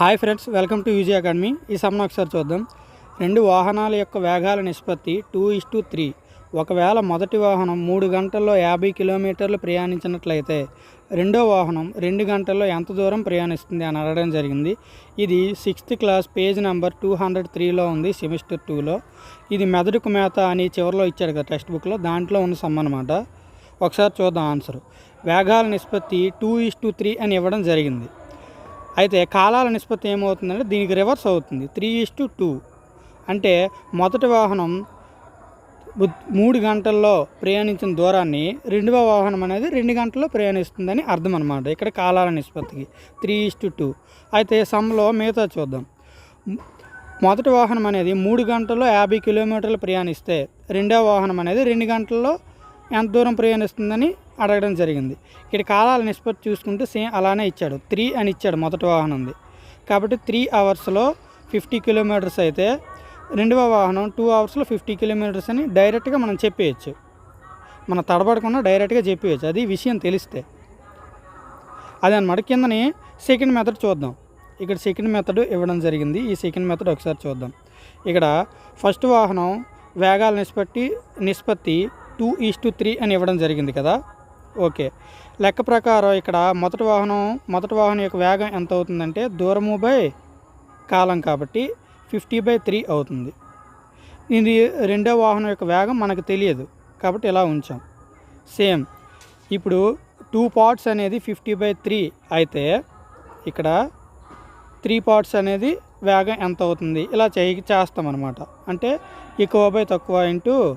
Hi friends welcome to UG Academy. ఈ సమ్న ఒకసారి చూద్దాం. రెండు వాహనాల యొక్క వేగాల నిష్పత్తి టూ ఇస్ టు త్రీ. ఒకవేళ మొదటి వాహనం మూడు గంటల్లో యాభై కిలోమీటర్లు ప్రయాణించినట్లయితే రెండో వాహనం రెండు గంటల్లో ఎంత దూరం ప్రయాణిస్తుంది అని అడగడం జరిగింది. ఇది sixth class page number two hundred త్రీలో ఉంది సెమిస్టర్ టూలో. ఇది మెదడుకు మేత అని చివరిలో ఇచ్చాడు కదా టెక్స్ట్ బుక్లో. దాంట్లో ఉన్న సమ్ అనమాట ఒకసారి చూద్దాం ఆన్సర్. వేగాల నిష్పత్తి టూ ఇస్ టు త్రీ అని ఇవ్వడం జరిగింది. అయితే కాలాల నిష్పత్తి ఏమవుతుందంటే దీనికి రివర్స్ అవుతుంది. Three is to two. అంటే మొదటి వాహనం మూడు గంటల్లో ప్రయాణించిన దూరాన్ని రెండవ వాహనం అనేది రెండు గంటల్లో ప్రయాణిస్తుందని అర్థం అనమాట ఇక్కడ కాలాల నిష్పత్తికి త్రీ ఇస్ టు టూ. అయితే సమ్లో మిగతా చూద్దాం. మొదటి వాహనం అనేది మూడు గంటల్లో యాభై కిలోమీటర్లు ప్రయాణిస్తే రెండవ వాహనం అనేది రెండు గంటల్లో ఎంత దూరం ప్రయాణిస్తుందని అడగడం జరిగింది. ఇక్కడ కాలాల నిష్పత్తి చూసుకుంటే సేమ్ అలానే ఇచ్చాడు. త్రీ అని ఇచ్చాడు మొదటి వాహనంది కాబట్టి త్రీ అవర్స్లో ఫిఫ్టీ కిలోమీటర్స్ అయితే రెండవ వాహనం టూ అవర్స్లో ఫిఫ్టీ కిలోమీటర్స్ అని డైరెక్ట్గా మనం చెప్పేయచ్చు. మనం తడబడకుండా డైరెక్ట్గా చెప్పేయచ్చు. అది విషయం తెలిస్తే. అదనమాట కిందని సెకండ్ మెథడ్ చూద్దాం. ఇక్కడ సెకండ్ మెథడ్ ఇవ్వడం జరిగింది. ఈ సెకండ్ మెథడ్ ఒకసారి చూద్దాం. ఇక్కడ ఫస్ట్ వాహనం వేగాల నిష్పత్తి నిష్పత్తి టూ ఈస్ టు త్రీ అని ఇవ్వడం జరిగింది కదా. ఓకే. లెక్క ప్రకారం ఇక్కడ మొదటి వాహనం మొదటి వాహనం యొక్క వేగం ఎంత అవుతుందంటే దూరము బై కాలం కాబట్టి ఫిఫ్టీ బై త్రీ అవుతుంది. ఇది రెండో వాహనం యొక్క వేగం మనకు తెలియదు కాబట్టి ఇలా ఉంచాం. సేమ్. ఇప్పుడు టూ పార్ట్స్ అనేది ఫిఫ్టీ బై త్రీ అయితే ఇక్కడ త్రీ పార్ట్స్ అనేది వేగం ఎంత అవుతుంది ఇలా చేయి చేస్తామన్నమాట. అంటే ఎక్కువ బై తక్కువ ఇంటూ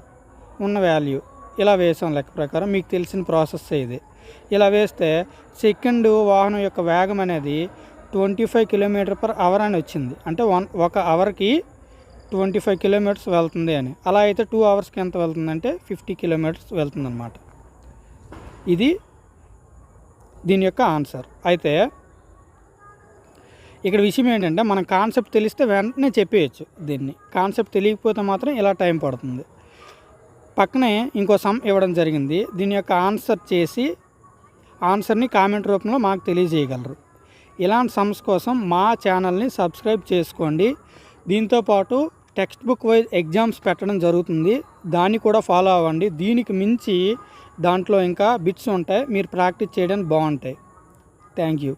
ఉన్న వాల్యూ. ఇలా వేసాం లెక్క ప్రకారం. మీకు తెలిసిన ప్రాసెస్ ఇది. ఇలా వేస్తే సెకండ్ వాహనం యొక్క వేగం అనేది twenty five kilometre per hour అని వచ్చింది. అంటే వన్ ఒక అవర్కి ట్వంటీ ఫైవ్ కిలోమీటర్స్ వెళ్తుంది అని. అలా అయితే టూ అవర్స్కి ఎంత వెళ్తుందంటే ఫిఫ్టీ కిలోమీటర్స్ వెళ్తుందన్నమాట. ఇది దీని యొక్క ఆన్సర్. అయితే ఇక్కడ విషయం ఏంటంటే మనం కాన్సెప్ట్ తెలిస్తే వెంటనే చెప్పేయచ్చు దీన్ని. కాన్సెప్ట్ తెలియకపోతే మాత్రం ఇలా టైం పడుతుంది. పక్కనే ఇంకో సమ్ ఇవ్వడం జరిగింది. దీని యొక్క ఆన్సర్ చేసి ఆన్సర్ని కామెంట్ రూపంలో మాకు తెలియజేయగలరు. ఇలాంటి సమ్స్ కోసం మా ఛానల్ని సబ్స్క్రైబ్ చేసుకోండి. దీంతోపాటు టెక్స్ట్ బుక్ వైజ్ ఎగ్జామ్స్ పెట్టడం జరుగుతుంది. దాన్ని కూడా ఫాలో అవ్వండి. దీనికి మించి దాంట్లో ఇంకా బిట్స్ ఉంటాయి. మీరు ప్రాక్టీస్ చేయడానికి బాగుంటాయి. Thank you.